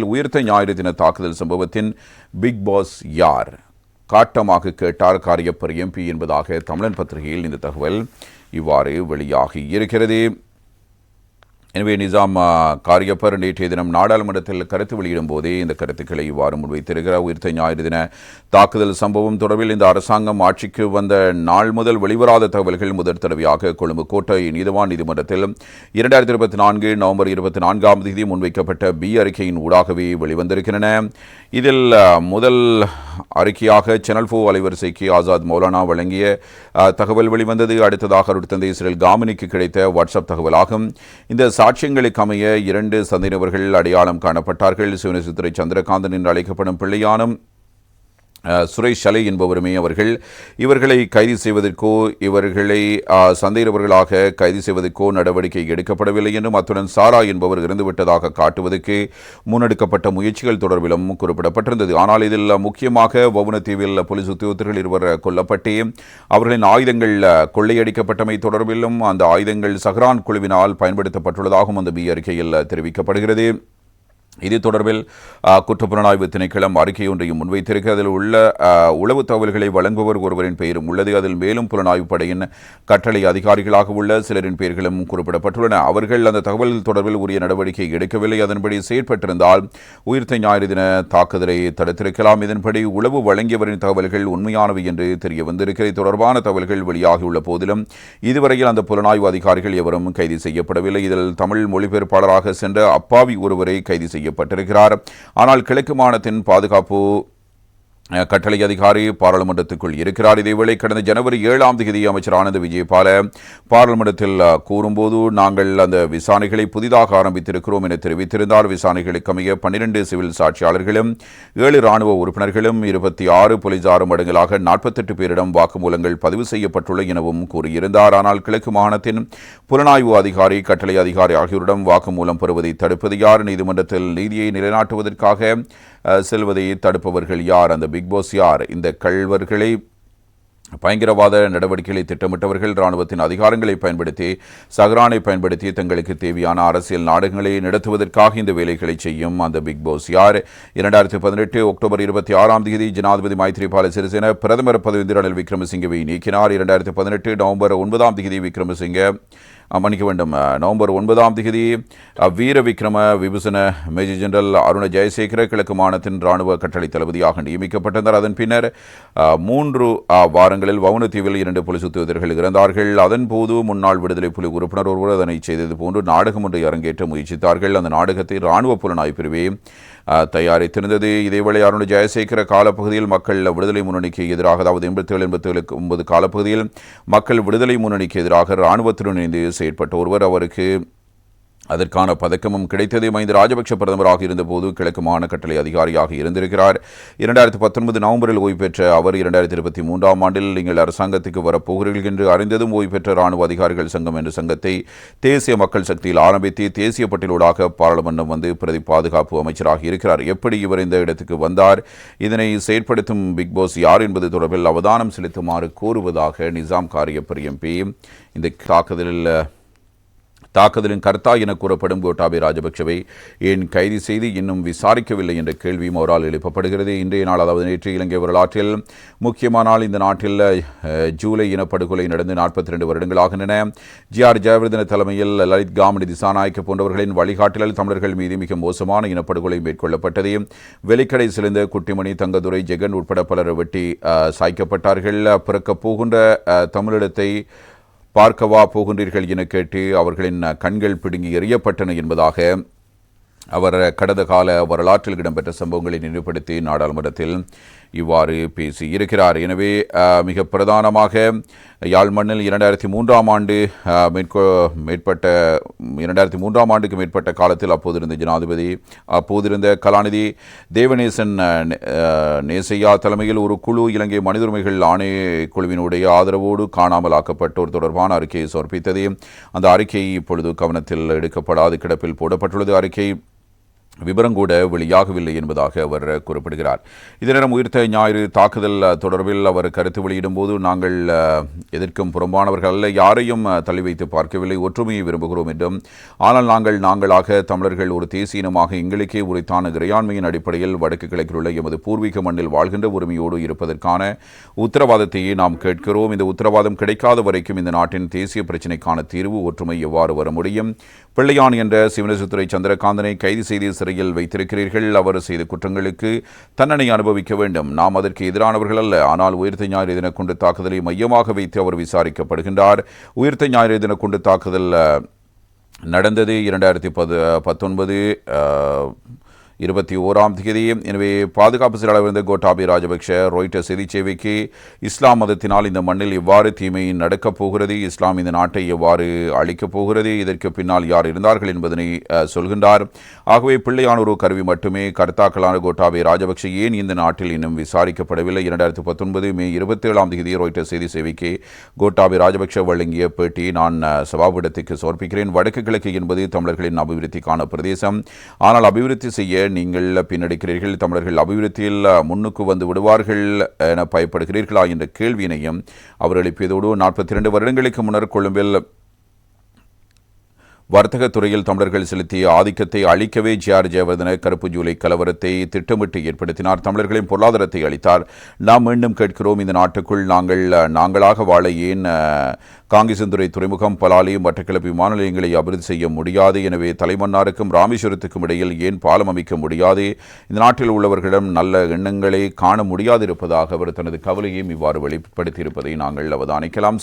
உயிர்த்த ஞாயிறு தின தாக்குதல் சம்பவத்தின் பிக் பாஸ் யார்? காட்டமாக கேட்டார் காரியப்பர் எம்பி என்பதாக தமிழன் பத்திரிகையில் இந்த தகவல் இவ்வாறு வெளியாகி இருக்கிறது. எனவே நிசாம் காரியப்பர் நேற்றைய தினம் நாடாளுமன்றத்தில் கருத்து வெளியிடும் போதே இந்த கருத்துக்களை இவ்வாறு முன்வைத்திருக்கிறார். உயிர்த்த ஞாயிறு தின தாக்குதல் சம்பவம் தொடர்பில் இந்த அரசாங்கம் ஆட்சிக்கு வந்த நாள் முதல் வெளிவராத தகவல்கள் முதற் தடவையாக கொழும்பு கோட்டை நீதிவான் நீதிமன்றத்தில் இரண்டாயிரத்தி இருபத்தி நான்கு நவம்பர் இருபத்தி நான்காம் தேதி முன்வைக்கப்பட்ட பி அறிக்கையின் ஊடாகவே வெளிவந்திருக்கின்றன. இதில் முதல் அறிக்கையாக சேனல் ஃபோ அலைவரிசைக்கு ஆசாத் மௌலானா வழங்கிய தகவல் வெளிவந்தது. அடுத்ததாக அருட்தந்தை இஸ்ரேல் காமினிக்கு கிடைத்த வாட்ஸ்அப் தகவலாகும். இந்த சாட்சியங்களுக்கு அமைய இரண்டு சந்தேகவர்கள் அடையாளம் காணப்பட்டார்கள். சிவனசித்திரை சந்திரகாந்தன் என்று அழைக்கப்படும் பிள்ளையானும் சுரேஷ் அலை என்பவருமே அவர்கள் இவர்களை கைது செய்வதற்கோ இவர்களை சந்தேகவர்களாக கைது செய்வதற்கோ நடவடிக்கை எடுக்கப்படவில்லை என்றும் அத்துடன் சாரா என்பவர் இறந்துவிட்டதாக காட்டுவதற்கு முன்னெடுக்கப்பட்ட முயற்சிகள் தொடர்பிலும் குறிப்பிடப்பட்டிருந்தது. ஆனால் இதில் முக்கியமாக வவுனத்தீவில் போலீஸ் உத்தியோகத்தர்கள் இருவர் கொல்லப்பட்டு அவர்களின் ஆயுதங்கள் கொள்ளையடிக்கப்பட்டமை தொடர்பிலும் அந்த ஆயுதங்கள் சஹ்ரான் குழுவினால் பயன்படுத்தப்பட்டுள்ளதாகவும் அந்த பி அறிக்கையில் தெரிவிக்கப்படுகிறது. இது தொடர்பில் குற்றப்புலனாய்வு திணைக்களம் அறிக்கை ஒன்றையும் முன்வைத்திருக்க. அதில் உள்ள உளவு தகவல்களை வழங்குபவர் ஒருவரின் பெயரும் உள்ளது. அதில் மேலும் புலனாய்வு படையின் கட்டளை அதிகாரிகளாக உள்ள சிலரின் பெயர்களும் குறிப்பிடப்பட்டுள்ளன. அவர்கள் அந்த தகவல் தொடர்பில் உரிய நடவடிக்கை எடுக்கவில்லை. அதன்படி செயற்பட்டிருந்தால் உயிர்த்த ஞாயிறு தின தாக்குதலை தடுத்திருக்கலாம். இதன்படி உளவு வழங்கியவரின் தகவல்கள் உண்மையானவை என்று தெரிய வந்திருக்கிறது தொடர்பான தகவல்கள் வெளியாகியுள்ள போதிலும் இதுவரையில் அந்த புலனாய்வு அதிகாரிகள் எவரும் கைது செய்யப்படவில்லை. இதில் தமிழ் மொழிபெயர்ப்பாளராக சென்ற அப்பாவி ஒருவரை கைது செய்யப்பட்டிருக்கிறார். ஆனால் கிழக்கு மாநிலத்தின் பாதுகாப்பு கட்டளை அதிகாரி பாராளுமன்றத்துக்குள் இருக்கிறார். இதேவேளை கடந்த ஜனவரி ஏழாம் தேதி அமைச்சர் ஆனந்த் விஜயபால பாராளுமன்றத்தில் கூறும்போது நாங்கள் அந்த விசாரணைகளை புதிதாக ஆரம்பித்திருக்கிறோம் என தெரிவித்திருந்தார். விசாரணைகளுக்கு அமைய பன்னிரண்டு சிவில் சாட்சியாளர்களும் ஏழு ராணுவ உறுப்பினர்களும் இருபத்தி ஆறு போலீசாரும் அடங்கலாக நாற்பத்தெட்டு பேரிடம் வாக்குமூலங்கள் பதிவு செய்யப்பட்டுள்ள எனவும் கூறியிருந்தார். ஆனால் கிழக்கு மாகாணத்தின் புலனாய்வு அதிகாரி கட்டளை அதிகாரி ஆகியோரிடம் வாக்குமூலம் பெறுவதை தடுப்பது யார்? நீதிமன்றத்தில் நீதியை நிலைநாட்டுவதற்காக செல்வதை தடுப்பவர்கள் யார்? அந்த பிக் பிக்பாஸ் யார்? இந்த கல்வர்களை பயங்கரவாத நடவடிக்கைகளை திட்டமிட்டவர்கள் இராணுவத்தின் அதிகாரங்களை பயன்படுத்தி சஹ்ரானை பயன்படுத்தி தங்களுக்கு தேவையான அரசியல் நாடகங்களை நடத்துவதற்காக இந்த வேலைகளை செய்யும் அந்த பிக் பாஸ் யார்? இரண்டாயிரத்தி பதினெட்டு அக்டோபர் இருபத்தி ஆறாம் தேதி ஜனாதிபதி மைத்ரிபால சிறிசேன பிரதமர் பதவி ரணில் விக்ரமசிங்கவை நீக்கினார். இரண்டாயிரத்தி பதினெட்டு நவம்பர் ஒன்பதாம் தேதி விக்ரமசிங்க மன்னிக்க வேண்டும். நவம்பர் ஒன்பதாம் தேதி வீர விக்ரம விபூசண மேஜர் ஜெனரல் அருண ஜெயசேகர கிழக்கு மாநிலத்தின் ராணுவ கட்டளை தளபதியாக நியமிக்கப்பட்டிருந்தார். அதன் பின்னர் மூன்று வாரங்களில் வவுனத்தீவில் இரண்டு போலீஸ் சுத்துவதர்கள் இறந்தார்கள். அதன்போது முன்னாள் விடுதலை புலி உறுப்பினர் ஒருவர் அதனை செய்தது போன்று நாடகம் ஒன்றை அரங்கேற்ற முயற்சித்தார்கள். அந்த நாடகத்தை ராணுவ புலனாய்வு பிரிவே தயாரித்திருந்தது. இதேவேளை அருண் ஜெயசேகர காலப்பகுதியில் மக்கள் விடுதலை முன்னணிக்கு எதிராக அதாவது எண்பத்தி ஏழு எண்பத்தி ஏழு ஒன்பது காலப்பகுதியில் மக்கள் விடுதலை முன்னணிக்கு எதிராக இராணுவத்துடன் இணைந்து செயற்பட்ட ஒருவர் அவருக்கு அதற்கான பதக்கமும் கிடைத்தது. மஹிந்த ராஜபக்ஷ பிரதமராக இருந்தபோது கிழக்கு மாணக்கட்டளை அதிகாரியாக இருந்திருக்கிறார். இரண்டாயிரத்தி பத்தொன்பது நவம்பரில் ஓய்வு பெற்ற அவர் இரண்டாயிரத்தி இருபத்தி மூன்றாம் ஆண்டில் நீங்கள் அரசாங்கத்துக்கு வரப்போகிறீர்கள் என்று அறிந்ததும் ஓய்வு பெற்ற ராணுவ அதிகாரிகள் சங்கம் என்ற சங்கத்தை தேசிய மக்கள் சக்தியில் ஆரம்பித்து தேசிய பட்டியலூடாக பாராளுமன்றம் வந்து பிரதி பாதுகாப்பு அமைச்சராக இருக்கிறார். எப்படி இவர் இந்த இடத்துக்கு வந்தார்? இதனை செயற்படுத்தும் பிக் பாஸ் யார் என்பது தொடர்பில் அவதானம் செலுத்துமாறு கோருவதாக நிசாம் காரியப்பர் எம்பி இந்த தாக்குதலில் தாக்குதலின் கர்த்தா என கூறப்படும் கோட்டாபே ராஜபக்சவை ஏன் கைது செய்து இன்னும் விசாரிக்கவில்லை என்ற கேள்வியும் அவரால் எழுப்பப்படுகிறது. இன்றைய நாள் அதாவது நேற்று இலங்கை வரலாற்றில் முக்கியமானால் இந்த நாட்டில் ஜூலை இனப்படுகொலை நடந்து நாற்பத்தி ரெண்டு வருடங்களாகின்றன ஜி ஆர் ஜெயவர்தன தலைமையில் லலித் காமெடி திசாநாயக்க போன்றவர்களின் வழிகாட்டலில் தமிழர்கள் மீது மிக மோசமான இனப்படுகொலை மேற்கொள்ளப்பட்டது. வெளிக்கடை சிறந்த குட்டிமணி தங்கதுரை ஜெகன் உட்பட பலர் வெட்டி சாய்க்கப்பட்டார்கள். பிறக்கப் போகின்ற தமிழிடத்தை பார்க்கவா போகின்றீர்கள் என கேட்டு அவர்களின் கண்கள் பிடுங்கி எறியப்பட்டன என்பதாக அவர் கடந்த கால வரலாற்றில் இடம்பெற்ற சம்பவங்களை நினைவுபடுத்தி நாடாளுமன்றத்தில் இவ்வாறு பேசி இருக்கிறார். எனவே மிக பிரதானமாக யாழ் மண்ணில் இரண்டாயிரத்தி மூன்றாம் ஆண்டு மேற்கோ மேற்கொ மேற்பட்ட இரண்டாயிரத்தி மூன்றாம் ஆண்டுக்கு மேற்பட்ட காலத்தில் அப்போது இருந்த ஜனாதிபதி அப்போது இருந்த கலாநிதி தேவநேசன் நேசையா தலைமையில் ஒரு குழு இலங்கை மனித உரிமைகள் ஆணைய குழுவினுடைய ஆதரவோடு காணாமல் ஆக்கப்பட்டோர் தொடர்பான அறிக்கையை சமர்ப்பித்தது. அந்த அறிக்கை இப்பொழுது கவனத்தில் எடுக்கப்படாது கிடப்பில் போடப்பட்டுள்ளது. அறிக்கை விவரம் கூட வெளியாகவில்லை என்பதாக அவர் குறிப்பிடுகிறார். இதே நேரம் உயிர்த்த ஞாயிறு தாக்குதல் தொடர்பில் அவர் கருத்து வெளியிடும்போது நாங்கள் எதிர்க்கும் புறம்பானவர்கள் அல்ல யாரையும் தள்ளி வைத்து பார்க்கவில்லை. ஒற்றுமையை விரும்புகிறோம் என்றும் ஆனால் நாங்கள் நாங்களாக தமிழர்கள் ஒரு தேசிய இனமாக எங்களுக்கே உரித்தான இறையாண்மையின் அடிப்படையில் வடக்கு கிழக்கில் உள்ள எமது பூர்வீக மண்ணில் வாழ்கின்ற உரிமையோடு இருப்பதற்கான உத்தரவாதத்தையே நாம் கேட்கிறோம். இந்த உத்தரவாதம் கிடைக்காத வரைக்கும் இந்த நாட்டின் தேசிய பிரச்சினைக்கான தீர்வு ஒற்றுமை எவ்வாறு வர முடியும்? பிள்ளையான் என்ற சிவனசுத்துறை சந்திரகாந்தனை கைது செய்து சிறையில் வைத்திருக்கிறீர்கள். அவர் செய்த குற்றங்களுக்கு தண்டனை அனுபவிக்க வேண்டும். நாம் அதற்கு எதிரானவர்கள் அல்ல. ஆனால் உயிர்த்த ஞாயிறு தின குண்டு தாக்குதலை மையமாக வைத்து அவர் விசாரிக்கப்படுகின்றார். உயிர்த்த ஞாயிறு தின குண்டு தாக்குதல் நடந்தது இரண்டாயிரத்தி பது பத்தொன்பது இருபத்தி ஓராம் தேதி. எனவே பாதுகாப்பு செயலாளர் இருந்த கோட்டாபி ராஜபக்ஷ ரொய்ட்டர் செய்தி சேவைக்கு இஸ்லாம் மதத்தினால் இந்த மண்ணில் எவ்வாறு தீமை நடக்கப் போகிறது இஸ்லாம் இந்த நாட்டை எவ்வாறு அழிக்கப் போகிறது இதற்கு பின்னால் யார் இருந்தார்கள் என்பதனை சொல்கின்றார். ஆகவே பிள்ளையான ஒரு கருவி மட்டுமே கர்த்தாக்களான கோட்டாபி ராஜபக்ஷ ஏன் இந்த நாட்டில் இன்னும் விசாரிக்கப்படவில்லை? இரண்டாயிரத்தி பத்தொன்பது மே இருபத்தி ஏழாம் தேதி ரொய்ட்டர் செய்தி சேவைக்கு கோட்டாபி ராஜபக்ஷ வழங்கிய பேட்டி நான் அஹ், சபாபீடத்துக்கு சமர்ப்பிக்கிறேன். வடக்கு கிழக்கு என்பது தமிழர்களின் அபிவிருத்திக்கான பிரதேசம். ஆனால் அபிவிருத்தி செய்ய நீங்கள் பின்னடைக்கிறீர்கள் தமிழர்கள் அபிவிருத்தியில் முன்னுக்கு வந்து விடுவார்கள் என பயப்படுகிறீர்களா என்ற கேள்வியினையும் அவர் எழுப்பியதோடு நாற்பத்தி இரண்டு வருடங்களுக்கு முன்னர் கொழும்பில் வர்த்தக துறையில் தமிழர்கள் செலுத்திய ஆதிக்கத்தை அழிக்கவே ஜிஆர் ஜெயவர்தன கருப்பு ஜூலை கலவரத்தை திட்டமிட்டு ஏற்படுத்தினார். தமிழர்களின் பொருளாதாரத்தை அளித்தார் நாம் மீண்டும் கேட்கிறோம் இந்த நாட்டுக்குள் நாங்கள் நாங்களாக வாழ ஏன் காங்கேசந்துறை துறைமுகம் பலாலி மட்டக்களப்பு விமான நிலையங்களை அபிவிருத்தி செய்ய முடியாது? எனவே தலைமன்னாருக்கும் ராமேஸ்வரத்துக்கும் இடையில் ஏன் பாலம் அமைக்க முடியாது? இந்த நாட்டில் உள்ளவர்களிடம் நல்ல எண்ணங்களை காண முடியாது இருப்பதாக அவர் தனது கவலையையும் இவ்வாறு வெளிப்படுத்தியிருப்பதை நாங்கள் அவதானிக்கலாம்.